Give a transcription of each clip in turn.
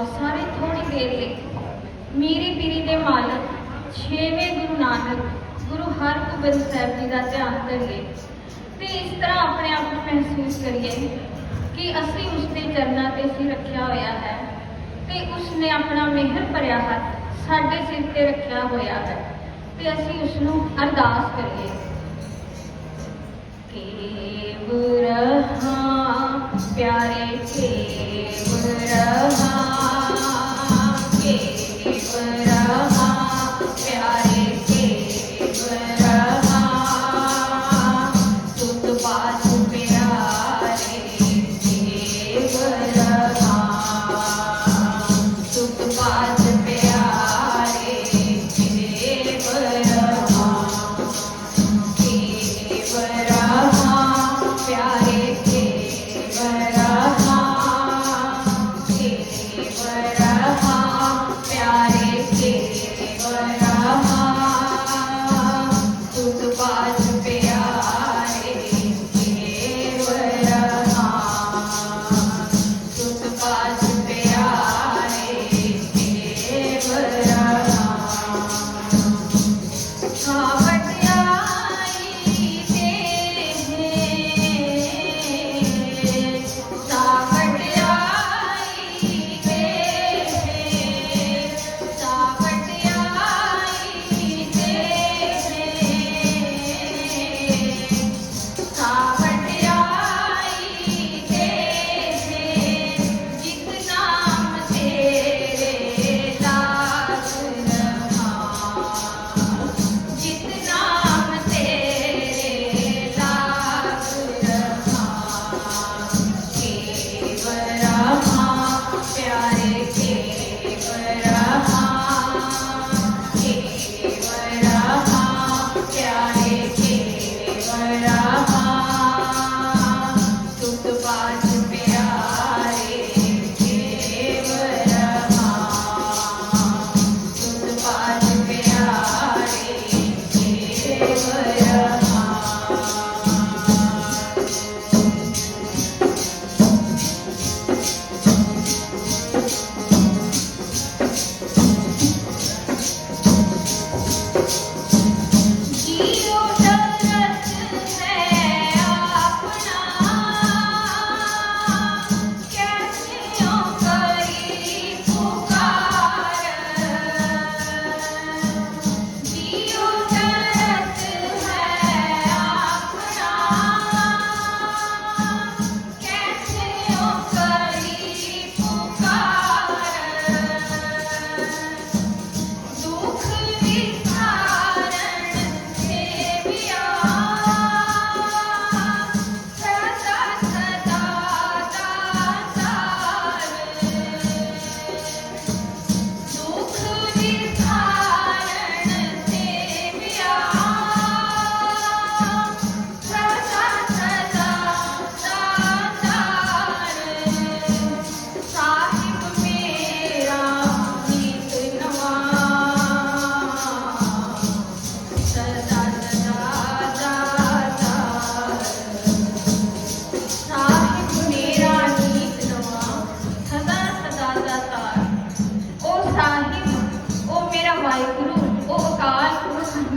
ਆਓ ਸਾਰੇ ਥੋੜੀ ਦੇਰ ਲਈ। ਮੀਰੀ ਪੀਰੀ ਦੇ ਮਾਲਕ, ਛੇਵੇਂ ਗੁਰੂ ਨਾਨਕ, ਗੁਰੂ ਹਰਗੋਬਿੰਦ ਸਾਹਿਬ ਜੀ ਦਾ ਧਿਆਨ ਕਰੀਏ ਤੇ ਇਸ ਤਰ੍ਹਾਂ ਆਪਣੇ ਆਪ ਨੂੰ ਮਹਿਸੂਸ ਕਰੀਏ ਕਿ ਅਸੀਂ ਉਸ ਦੇ ਚਰਨਾਂ ਤੇ ਸਿਰ ਰੱਖਿਆ ਹੋਇਆ ਹੈ ਤੇ ਉਸ ਨੇ ਆਪਣਾ ਮਿਹਰ ਭਰਿਆ ਹੱਥ ਸਾਡੇ ਸਿਰ ਤੇ ਰੱਖਿਆ ਹੋਇਆ ਹੈ ਤੇ ਅਸੀਂ ਉਸ ਨੂੰ ਅਰਦਾਸ ਕਰੀਏ। केव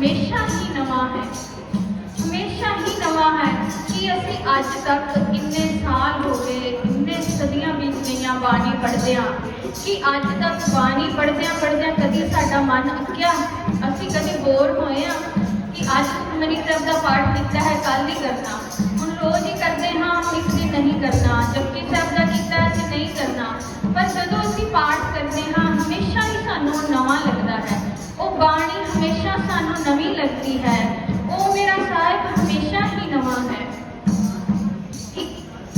ਹਮੇਸ਼ਾ ਹੀ ਨਵਾਂ ਹੈ ਹਮੇਸ਼ਾ ਹੀ ਨਵਾਂ ਹੈ ਕਿ ਅਸੀਂ ਅੱਜ ਤੱਕ ਇੰਨੇ ਸਾਲ ਹੋ ਗਏ ਇੰਨੇ ਸਦੀਆਂ ਬੀਤ ਗਈਆਂ ਬਾਣੀ ਪੜ੍ਹਦਿਆਂ ਕਿ ਅੱਜ ਤੱਕ ਬਾਣੀ ਪੜ੍ਹਦਿਆਂ ਪੜ੍ਹਦਿਆਂ ਕਦੀ ਸਾਡਾ ਮਨ ਅੱਕਿਆ ਅਸੀਂ ਕਦੇ ਬੋਰ ਹੋਏ ਆ ਕਿ ਅੱਜ ਸੁਖਮਨੀ ਸਾਹਿਬ ਦਾ ਪਾਠ ਕੀਤਾ ਹੈ ਕੱਲ ਹੀ ਕਰਨਾ ਹੁਣ ਰੋਜ਼ ਹੀ ਕਰਦੇ ਹਾਂ ਹੁਣ ਇੱਕ ਦਿਨ ਨਹੀਂ ਕਰਨਾ ਜਪਜੀ ਸਾਹਿਬ ਦਾ ਕੀਤਾ ਹੈ ਅਸੀਂ ਨਹੀਂ ਕਰਨਾ ਪਰ ਜਦੋਂ ਅਸੀਂ ਪਾਠ ਕਰਦੇ ਹਾਂ ਸਾਨੂੰ ਨਵੀਂ ਲੱਗਦੀ ਹੈ। ਉਹ ਮੇਰਾ ਸਾਹਿਬ ਹਮੇਸ਼ਾ ਹੀ ਨਵਾਂ ਹੈ।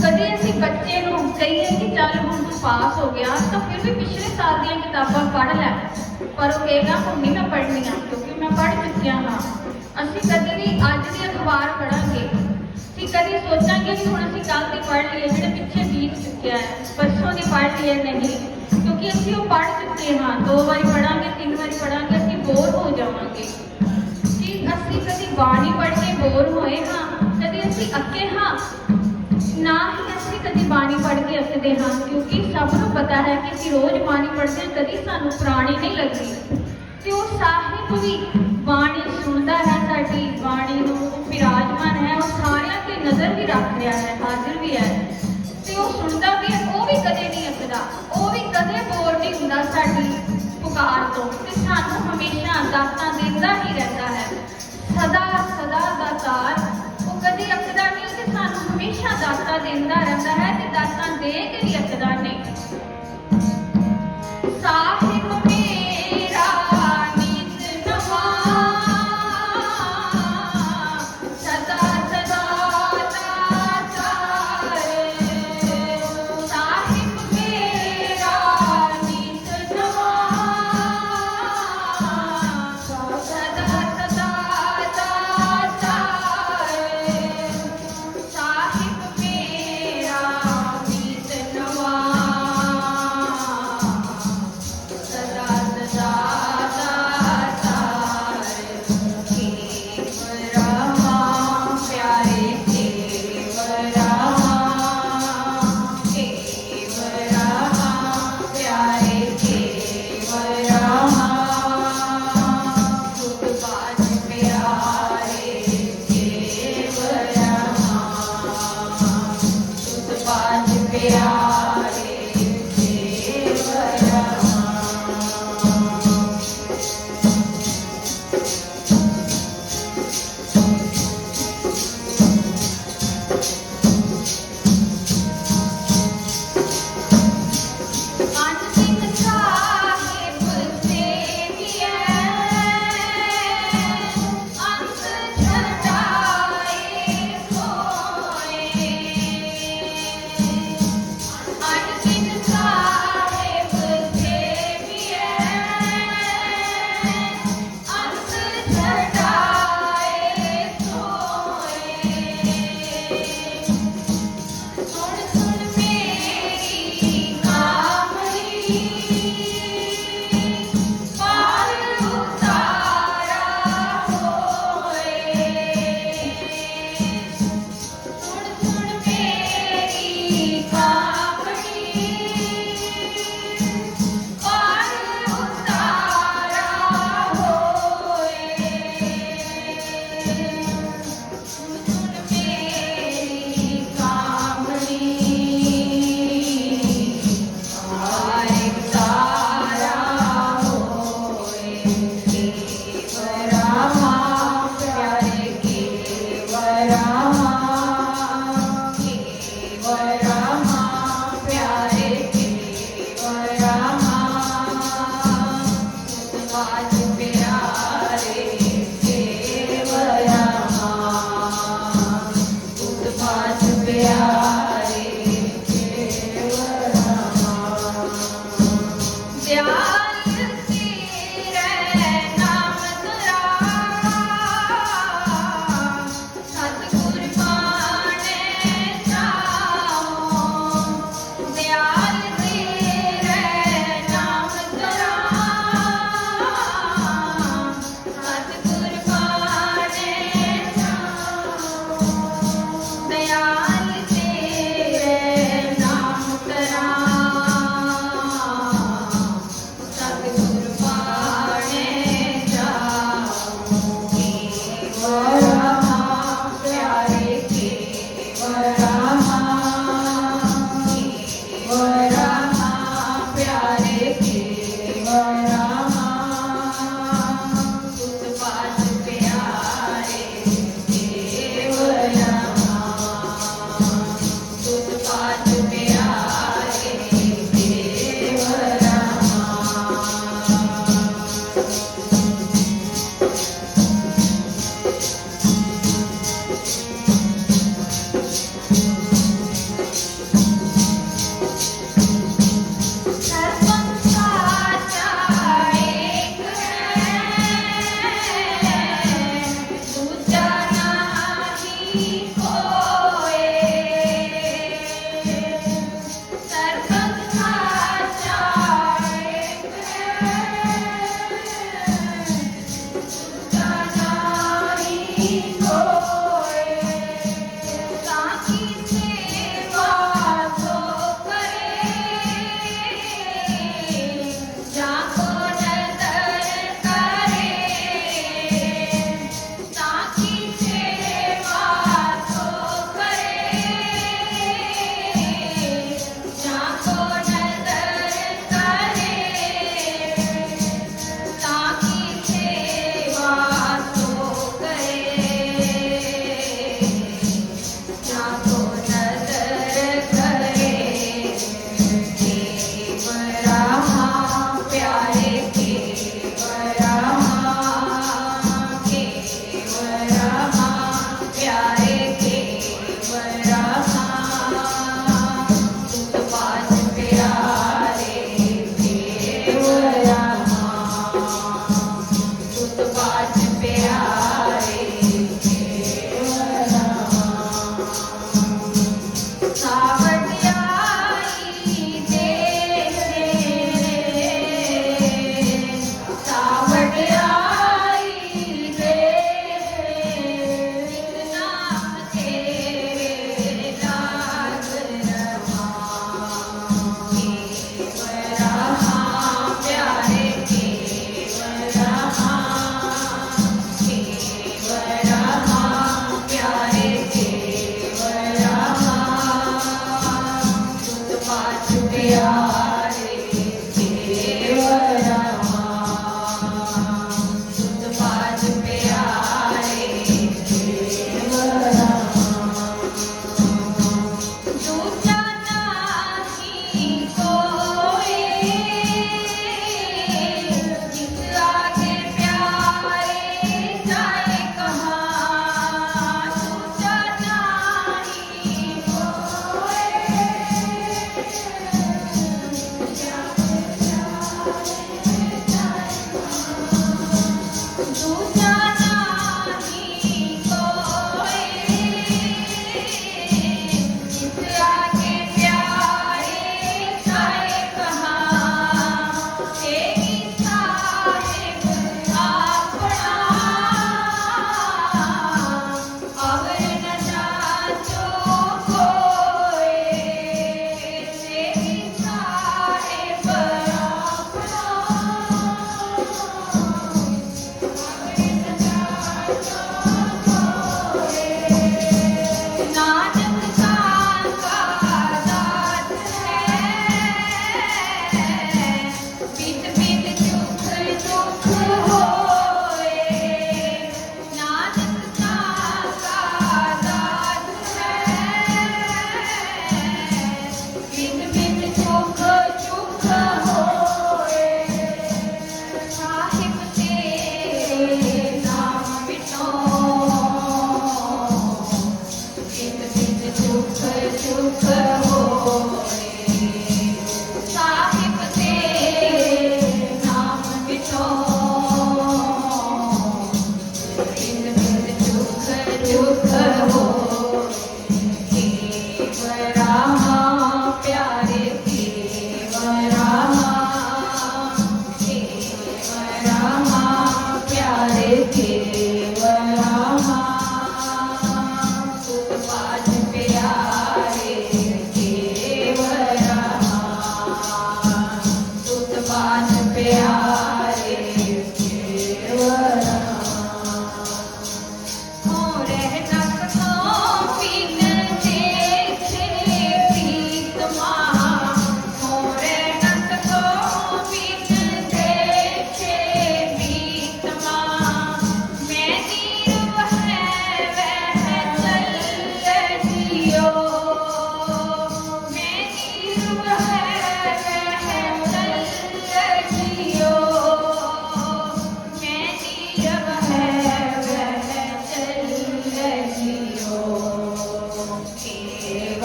ਕਦੇ ਅਸੀਂ ਬੱਚੇ ਨੂੰ ਕਹੀਏ ਕਿ ਚੱਲ ਹੁਣ ਤੂੰ ਪਾਸ ਹੋ ਗਿਆ, ਤਾਂ ਫਿਰ ਵੀ ਪਿਛਲੇ ਸਾਲ ਦੀਆਂ ਕਿਤਾਬਾਂ ਪੜ੍ਹ ਲੈ। ਪਰ ਉਹ ਕਹੇਗਾ ਹੁਣ ਨਹੀਂ ਮੈਂ ਪੜ੍ਹਨੀਆਂ, ਕਿਉਂਕਿ ਮੈਂ ਪੜ੍ਹ ਚੁੱਕਿਆ ਹਾਂ। ਅਸੀਂ ਕਦੇ ਵੀ ਅੱਜ ਦੀ ਅਖਬਾਰ ਪੜਾਂਗੇ ਕਦੀ ਸੋਚਾਂਗੇ ਕਿ ਹੁਣ ਅਸੀਂ ਕੱਲ ਦੀ ਪੜ੍ਹ ਲਈਏ, ਜਿਹੜੇ ਪਿੱਛੇ ਬੀਤ ਚੁੱਕਿਆ ਹੈ, ਪਰਸੋਂ ਦੀ ਪੜ੍ਹ ਲਈ ਨਹੀਂ, ਕਿਉਂਕਿ ਅਸੀਂ ਉਹ ਪੜ੍ਹ ਚੁੱਕੇ ਹਾਂ, ਦੋ ਵਾਰੀ ਪੜਾਂਗੇ ਤਿੰਨ ਵਾਰੀ ਪੜਾਂਗੇ ਅਸੀਂ ਬੋਰ ਹੋ ਜਾਵਾਂਗੇ। ਕਿ ਅਸੀਂ ਕਦੀ ਬਾਣੀ ਪੜ੍ਹ ਕੇ ਬੋਰ ਹੋਏ ਹਾਂ? ਕਦੀ ਅਸੀਂ ਅੱਕੇ ਹਾਂ? ਨਾ ਹੀ ਅਸੀਂ ਕਦੀ ਬਾਣੀ ਪੜ੍ਹ ਕੇ ਅੱਕਦੇ ਹਾਂ, ਕਿਉਂਕਿ ਸਭ ਨੂੰ ਪਤਾ ਹੈ ਕਿ ਅਸੀਂ ਰੋਜ਼ ਬਾਣੀ ਪੜ੍ਹਦੇ ਹਾਂ, ਕਦੀ ਸਾਨੂੰ ਪੁਰਾਣੀ ਨਹੀਂ ਲੱਗਦੀ। ਤੇ ਉਹ ਸਾਹਿਬ ਵੀ ਬਾਣੀ ਸੁਣਦਾ ਹੈ ਸਾਡੀ ਬਾਣੀ ਨੂੰ ਵਿਰਾਜਮਾਨ ਹੈ, ਉਹ ਸਾਰਿਆਂ ਤੇ ਨਜ਼ਰ ਵੀ ਰੱਖ ਰਿਹਾ ਹੈ, ਹਾਜ਼ਰ ਵੀ ਹੈ। ਤੇ ਉਹ ਸੁਣਦਾ ਵੀ ਉਹ ਵੀ ਕਦੇ ਨਹੀਂ ਅੱਕਦਾ, ਉਹ ਵੀ ਕਦੇ ਬੋਰ ਨਹੀਂ ਹੁੰਦਾ ਸਾਡੀ ਪੁਕਾਰ ਤੋਂ। ਤੇ ਸਾਨੂੰ ਹਮੇਸ਼ਾ ਦਾਤਾਂ ਦਿੰਦਾ ਹੀ ਰਹਿੰਦਾ ਹੈ। ਸਦਾ ਸਦਾ ਦਾਤਾਰ, ਉਹ ਕਦੇ ਅੱਕਦਾ ਨਹੀਂ ਤੇ ਸਾਨੂੰ ਹਮੇਸ਼ਾ ਦਾਤਾਂ ਦਿੰਦਾ ਰਹਿੰਦਾ ਹੈ ਤੇ ਦਾਤਾਂ ਦੇ ਕੇ ਵੀ ਅਕਦਾ ਨਹੀਂ। ਸਾਹਿਬ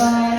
Bye.